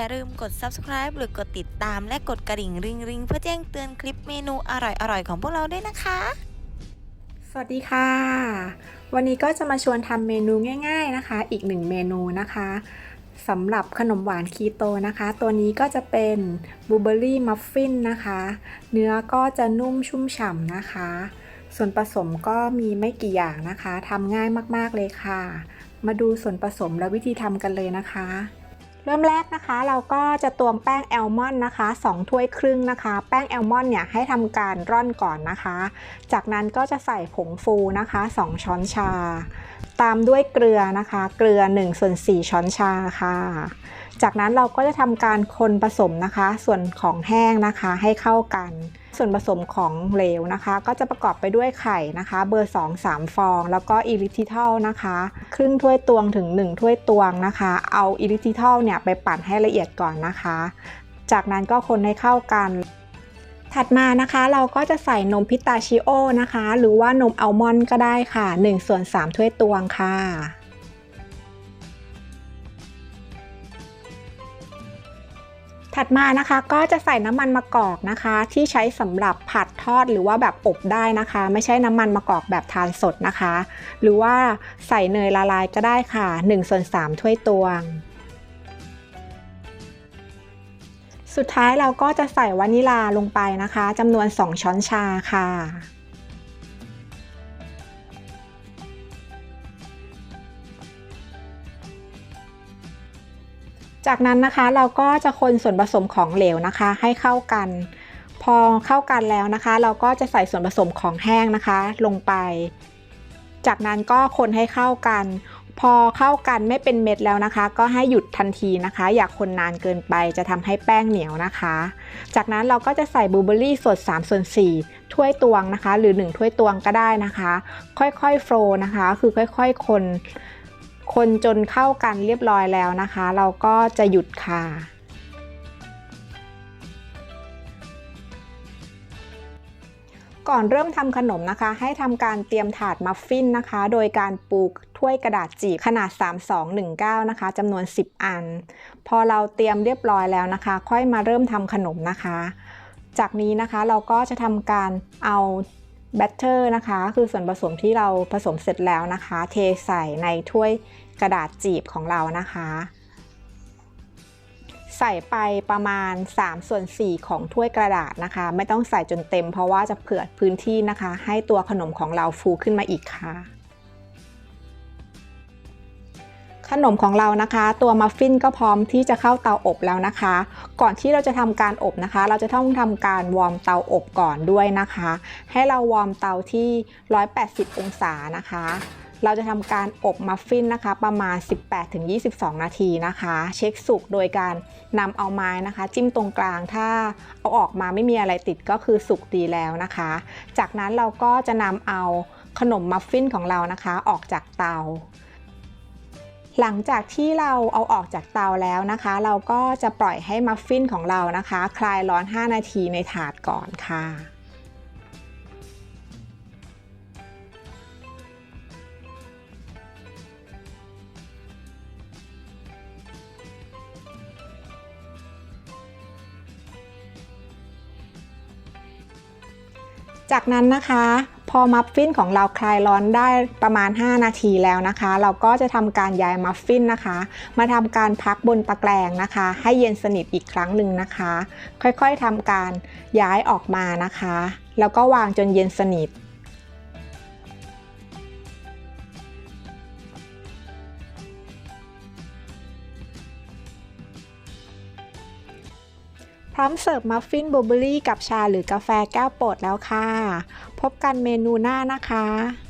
อย่าลืมกด subscribe หรือกดติดตามและกดกระดิ่งริงริงๆเพื่อแจ้งเตือนคลิปเมนูอร่อยๆ ของพวกเราด้วยนะคะ สวัสดีค่ะ วันนี้ก็จะมาชวนทำเมนูง่าย ๆนะคะ อีกหนึ่งเมนูนะคะสำหรับขนมหวานคีโตนะคะ ตัวนี้ก็จะเป็นบลูเบอรี่มัฟฟินนะคะ เนื้อก็จะนุ่มชุ่มฉ่ำนะคะ ส่วนผสมก็มีไม่กี่อย่างนะคะทำง่ายมากๆเลยค่ะ มาดูส่วนผสมและวิธีทำกันเลยนะคะ เริ่มแรกนะคะเราก็จะตวงแป้งแอลมอนด์นะคะ 2 ถ้วยครึ่งนะคะ แป้งแอลมอนด์เนี่ยให้ทำการร่อนก่อนนะคะ จากนั้นก็จะใส่ผงฟูนะคะ 2 ช้อนชา ตามด้วยเกลือนะคะ เกลือ1ส่วน4ช้อนชาค่ะ จากนั้นเราก็จะทำการคนผสมนะคะ ส่วนของแห้งนะคะให้เข้ากัน ส่วนผสมของเหลวนะคะ ก็จะประกอบไปด้วยไข่นะคะ เบอร์ 2 3 ฟอง แล้วก็อิลิทิทัลนะคะครึ่งถ้วยตวงถึง 1 ถ้วยตวงนะคะ เอาอิลิทิทัลเนี่ยไปปั่นให้ละเอียดก่อนนะคะ จากนั้นก็คนให้เข้ากัน ถัดมานะคะเราก็จะใส่นมพิตาชิโอนะคะ หรือว่านมอัลมอนด์ก็ได้ค่ะ1ส่วน3ถ้วยตวงค่ะถัดมานะคะก็จะใส่น้ำมันมะกอกนะคะ ที่ใช้สำหรับผัดทอดหรือว่าแบบอบได้นะคะ ไม่ใช่น้ำมันมะกอกแบบทานสดนะคะ หรือว่าใส่เนยละลายก็ได้ค่ะ1ส่วน3ถ้วยตวง สุดท้ายเราก็จะใส่วานิลาลงไปนะคะจำนวน 2 ช้อนชาค่ะ จากนั้นนะคะเราก็จะคนส่วนผสมของเหลวนะคะ ให้เข้ากัน พอเข้ากันแล้วนะคะ เราก็จะใส่ส่วนผสมของแห้งนะคะลงไป จากนั้นก็คนให้เข้ากัน พอเข้ากันไม่เป็นเม็ดแล้วนะคะ ก็ให้หยุดทันทีนะคะ อย่าคนนานเกินไปจะทำให้แป้งเหนียวนะคะ จากนั้นเราก็จะใส่บลูเบอร์รี่สด3ส่วน4ถ้วยตวงนะคะ หรือ 1 ถ้วยตวงก็ได้นะคะ ค่อยๆโฟลว์นะคะ คือค่อยๆคน คนจนเข้ากันเรียบร้อยแล้วนะคะ เราก็จะหยุดค่ะ ก่อนเริ่มทำขนมนะคะ ให้ทำการเตรียมถาดมัฟฟินนะคะ โดยการปูถ้วยกระดาษจีบขนาด 3219 นะคะจำนวน 10 อัน พอเราเตรียมเรียบร้อยแล้วนะคะ ค่อยมาเริ่มทำขนมนะคะ จากนี้นะคะเราก็จะทำการเอาแบตเตอร์นะคะ คือส่วนผสมที่เราผสมเสร็จแล้วนะคะ เทใส่ในถ้วยกระดาษจีบของเรานะคะ ใส่ไปประมาณ 3 ส่วน 4 ของถ้วยกระดาษนะคะ ไม่ต้องใส่จนเต็มเพราะว่าจะเผื่อพื้นที่นะคะ ให้ตัวขนมของเราฟูขึ้นมาอีกค่ะ ขนมของเรานะคะ ตัวมัฟฟินก็พร้อมที่จะเข้าเตาอบแล้วนะคะ ก่อนที่เราจะทำการอบนะคะ เราจะต้องทำการวอร์มเตาอบก่อนด้วยนะคะ ให้เราวอร์มเตาที่ 180 องศานะคะ เราจะทำการอบมัฟฟินนะคะ ประมาณ 18-22 นาทีนะคะ เช็คสุกโดยการนำเอาไม้นะคะ จิ้มตรงกลางถ้าเอาออกมาไม่มีอะไรติดก็คือสุกดีแล้วนะคะ จากนั้นเราก็จะนำเอาขนมมัฟฟินของเรานะคะ ออกจากเตา หลังจากที่เราเอาออกจากเตาแล้วนะคะ เราก็จะปล่อยให้มัฟฟินของเรานะคะ คลายร้อน 5 นาทีในถาดก่อนค่ะจากนั้นนะคะ พอมัฟฟินของเราคลายร้อนได้ประมาณ 5 นาทีแล้วนะคะ เราก็จะทำการย้ายมัฟฟินนะคะ มาทำการพักบนตะแกรงนะคะ ให้เย็นสนิทอีกครั้งหนึ่งนะคะ ค่อยๆทำการย้ายออกมานะคะ แล้วก็วางจนเย็นสนิท ร้อมเสิร์ฟมัฟฟินบลูเบอรี่กับชาหรือกาแฟแก้วโปรดแล้วค่ะ พบกันเมนูหน้านะคะ